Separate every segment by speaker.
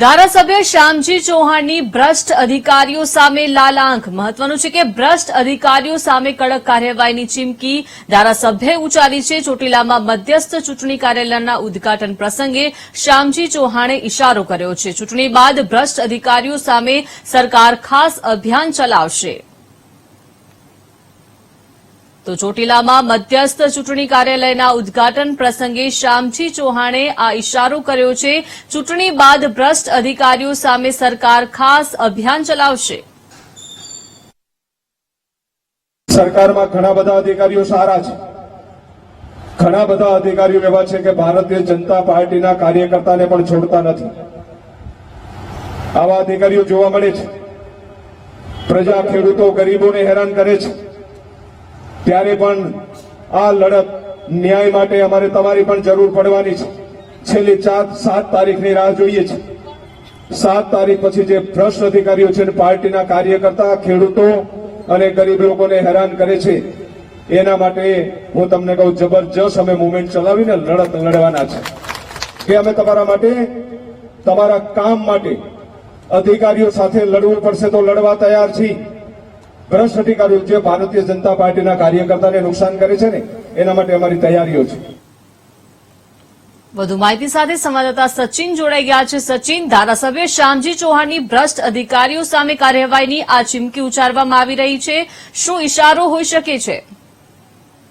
Speaker 1: ધારાસભ્ય શ્યામજી ચૌહાણની ભ્રષ્ટ અધિકારીઓ સામે લાલાંક. મહત્વનું છે કે ભ્રષ્ટ અધિકારીઓ સામે કડક કાર્યવાહીની ચીમકી ધારાસભ્યએ ઉચ્ચારી છે. ચોટીલામાં મધ્યસ્થ ચૂંટણી કાર્યાલયના ઉદઘાટન પ્રસંગે શ્યામજી ચૌહાણે ઇશારો કર્યો છે. ચૂંટણી બાદ ભ્રષ્ટ અધિકારીઓ સામે સરકાર ખાસ અભિયાન ચલાવશે. તો ચોટીલામાં મધ્યસ્થ ચૂંટણી કાર્યાલયના ઉદઘાટન પ્રસંગે શ્યામજી ચૌહાણે આ ઇશારો કર્યો છે, ચૂંટણી બાદ ભ્રષ્ટ અધિકારીઓ સામે સરકાર ખાસ અભિયાન ચલાવશે.
Speaker 2: સરકારમાં ઘણા બધા અધિકારીઓ સારા છે. ઘણા બધા અધિકારીઓ એવા છે કે ભારતીય જનતા પાર્ટીના કાર્યકર્તાને પણ છોડતા નથી. આવા અધિકારીઓ જોવા મળે છે. પ્રજા ખેડૂતો ગરીબોને હેરાન કરે છે. ત્યારે પણ આ લડત ન્યાય માટે અમારે તમારી પણ જરૂર પડવાની છે. છેલ્લી ચાર, સાત તારીખની રાહ જોઈએ છે. સાત તારીખ પછી જે ભ્રષ્ટ અધિકારીઓ છે પાર્ટીના કાર્યકર્તા, ખેડૂતો અને ગરીબ લોકોને હેરાન કરે છે, એના માટે હું તમને કહું, જબરજસ્ત અમે મુવમેન્ટ ચલાવીને લડત લડવાના છે. કે અમે તમારા માટે, તમારા કામ માટે અધિકારીઓ સાથે લડવું પડશે તો લડવા તૈયાર છીએ. ભ્રષ્ટ અધિકારીઓ જે ભારતીય જનતા પાર્ટીના કાર્યકર્તાને નુકસાન કરે છે ને એના માટે અમારી તૈયારીઓ છે.
Speaker 1: વધુ માહિતી સાથે સંવાદદાતા સચિન જોડાઈ ગયા છે. સચિન ધારાસભ્ય શ્યામજી ચૌહાણની ભ્રષ્ટ અધિકારીઓ સામે કાર્યવાહીની આ ચીમકી ઉચ્ચારવામાં આવી રહી છે. શું ઇશારો હોઈ શકે છે?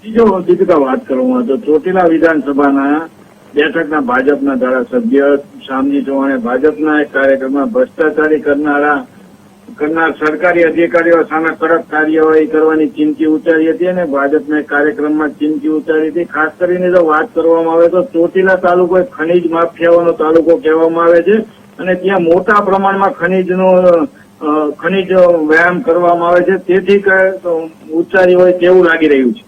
Speaker 3: બીજો દીપિકા વાત કરું તો. ચોટીલા વિધાનસભાના બેઠકના ભાજપના ધારાસભ્ય શ્યામજી ચૌહાણે ભાજપના એક કાર્યક્રમમાં ભ્રષ્ટાચારી કરનારા કરનાર સરકારી અધિકારીઓ સામે કડક કાર્યવાહી કરવાની ચીમકી ઉચ્ચારી હતી અને ભાજપના કાર્યક્રમમાં ચીમકી ઉચ્ચારી હતી. ખાસ કરીને જો વાત કરવામાં આવે તો ચોટીલા તાલુકો ખનીજ માફિયાઓનો તાલુકો કહેવામાં આવે છે અને ત્યાં મોટા પ્રમાણમાં ખનીજનો ખનીજ વ્યાયામ કરવામાં આવે છે. તેથી ઉચ્ચારી હોય તેવું લાગી રહ્યું છે.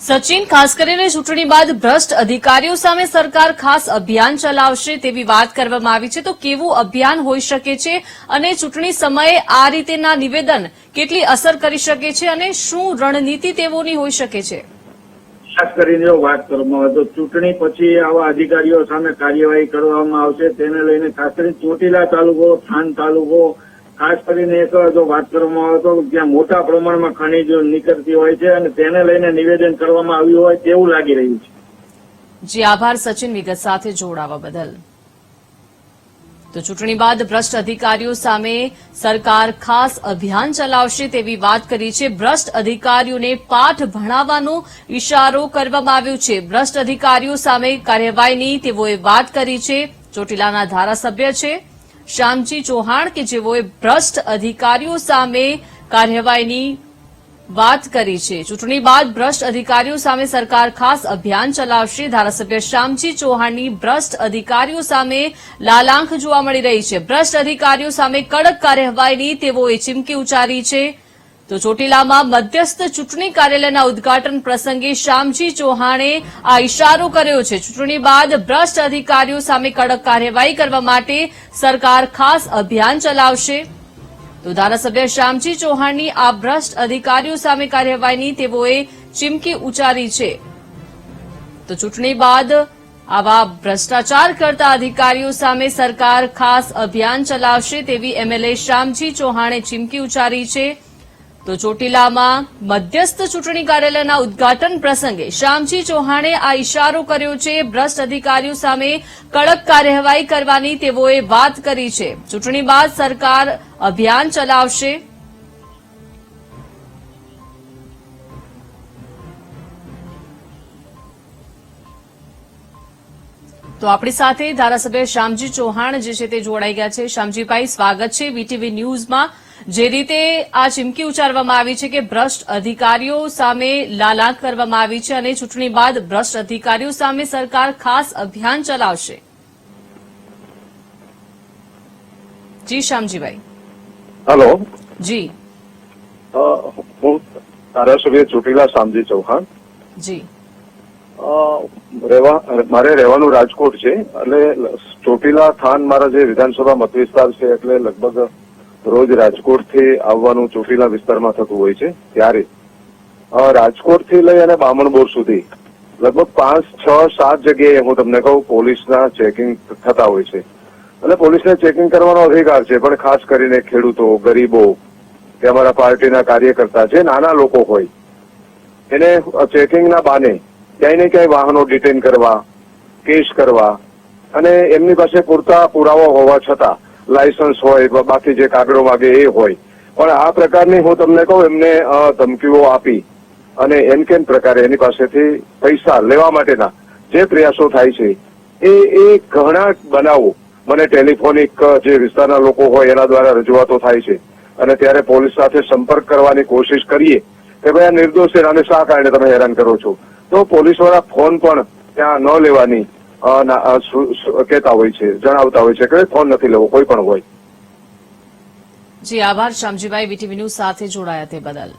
Speaker 1: સચિન, ખાસ કરીને ચૂંટણી બાદ ભ્રષ્ટ અધિકારીઓ સામે સરકાર ખાસ અભિયાન ચલાવશે તેવી વાત કરવામાં આવી છે. તો કેવું અભિયાન હોઈ શકે છે અને ચૂંટણી સમયે આ રીતેના નિવેદન કેટલી અસર કરી શકે છે અને શું રણનીતિ તેઓની હોઈ શકે છે?
Speaker 3: ખાસ કરીને જો વાત કરવામાં આવે તો ચૂંટણી પછી આવા અધિકારીઓ સામે કાર્યવાહી કરવામાં આવશે. તેને લઈને ખાસ કરીને ચોટીલા તાલુકો, થાન તાલુકો ખાસ કરીને એક જો વાત કરવામાં આવે તો જ્યાં મોટા પ્રમાણમાં ખનીજ નીકળતી હોય છે અને તેને લઈને નિવેદન કરવામાં આવ્યું હોય તેવું લાગી રહ્યું છે.
Speaker 1: જી, આભાર સચિન વિગત સાથે જોડાવા બદલ. તો ચૂંટણી બાદ ભ્રષ્ટ અધિકારીઓ સામે સરકાર ખાસ અભિયાન ચલાવશે તેવી વાત કરી છે. ભ્રષ્ટ અધિકારીઓને પાઠ ભણાવવાનો ઇશારો કરવામાં આવ્યો છે. ભ્રષ્ટ અધિકારીઓ સામે કાર્યવાહીની તેઓએ વાત કરી છે. ચોટીલાના ધારાસભ્ય છે. શ્યામજી ચૌહાણ કે જેઓએ ભ્રષ્ટ અધિકારીઓ સામે કાર્યવાહીની વાત કરી છે. ચૂંટણી બાદ ભ્રષ્ટ અધિકારીઓ સામે સરકાર ખાસ અભિયાન ચલાવશે. ધારાસભ્ય શ્યામજી ચૌહાણની ભ્રષ્ટ અધિકારીઓ સામે લાલાંખ જોવા મળી રહી છે. ભ્રષ્ટ અધિકારીઓ સામે કડક કાર્યવાહીની તેઓએ ચીમકી ઉચ્ચારી છે. તો ચોટીલામાં મધ્યસ્થ ચૂંટણી કાર્યાલયના ઉદઘાટન પ્રસંગે શ્યામજી ચૌહાણે આ ઇશારો કર્યો છે. ચૂંટણી બાદ ભ્રષ્ટ અધિકારીઓ સામે કડક કાર્યવાહી કરવા માટે સરકાર ખાસ અભિયાન ચલાવશે. તો ધારાસભ્ય શ્યામજી ચૌહાણની આ ભ્રષ્ટ અધિકારીઓ સામે કાર્યવાહીની તેઓએ ચીમકી ઉચ્ચારી છે. તો ચૂંટણી બાદ આવા ભ્રષ્ટાચાર કરતા અધિકારીઓ સામે સરકાર ખાસ અભિયાન ચલાવશે તેવી એમએલએ શ્યામજી ચૌહાણે ચીમકી ઉચ્ચારી છે. તો ચોટીલામાં મધ્યસ્થ ચૂંટણી કાર્યાલયના ઉદઘાટન પ્રસંગે શ્યામજી ચૌહાણે આ ઇશારો કર્યો છે. ભ્રષ્ટ અધિકારીઓ સામે કડક કાર્યવાહી કરવાની તેઓએ વાત કરી છે. ચૂંટણી બાદ સરકાર અભિયાન ચલાવશે. તો આપણી સાથે ધારાસભ્ય શ્યામજી ચૌહાણ જે છે તે જોડાઈ ગયા છે. શ્યામજીભાઈ, સ્વાગત છે. વીટીવી ન્યૂઝમાં જે રીતે આ ચીમકી ઉચ્ચારવામાં આવી છે કે ભ્રષ્ટ અધિકારીઓ સામે લાલાંક કરવામાં આવી છે અને ચૂંટણી બાદ ભ્રષ્ટ અધિકારીઓ સામે સરકાર ખાસ અભિયાન ચલાવશે. જી શ્યામજીભાઈ.
Speaker 4: હલો.
Speaker 1: જી.
Speaker 4: હું ધારાસભ્ય ચોટીલા શામજી ચૌહાણ.
Speaker 1: જી.
Speaker 4: મારે રહેવાનું રાજકોટ છે એટલે ચોટીલા થાન મારા જે વિધાનસભા મતવિસ્તાર છે એટલે લગભગ રોજ રાજકોટથી આવવાનું ચોટીલા વિસ્તારમાં થતું હોય છે, ત્યારે રાજકોટથી લઈ અને બામણબોર સુધી, લગભગ પાંચ, છ, સાત જગ્યાએ હું તમને કહું, પોલીસના ચેકિંગ થતા હોય છે. એટલે પોલીસને ચેકિંગ કરવાનો અધિકાર છે, પણ ખાસ કરીને ખેડૂતો, ગરીબો કે અમારા પાર્ટીના કાર્યકર્તા જે નાના લોકો હોય, એને ચેકિંગના બાને ક્યાંય ને ક્યાંય વાહનો ડિટેન કરવા, કેસ કરવા અને એમની પાસે પૂરતા પુરાવા હોવા છતાં લાયસન્સ હોય બાકી જે કાગળો માગે એ હોય. પણ આ પ્રકારની હું તમને કહું, એમને ધમકીઓ આપી અને એમ કેમ પ્રકારે એની પાસેથી પૈસા લેવા માટેના જે પ્રયાસો થાય છે, એ એ ઘણા બનાવો. મને ટેલિફોનિક જે વિસ્તારના લોકો હોય, એના દ્વારા રજૂઆતો થાય છે. અને ત્યારે પોલીસ સાથે સંપર્ક કરવાની કોશિશ કરીએ કે ભાઈ આ નિર્દોષ છે અને શા કારણે તમે હેરાન કરો છો? તો પોલીસવાળા ફોન પણ ત્યાં ન લેવાની કહેતા હોય છે, જણાવતા હોય છે કે ફોન નથી લેવો, કોઈ પણ હોય.
Speaker 1: જી, આભાર શામજીભાઈ વીટીવી ન્યૂઝ સાથે જોડાયા તે બદલ.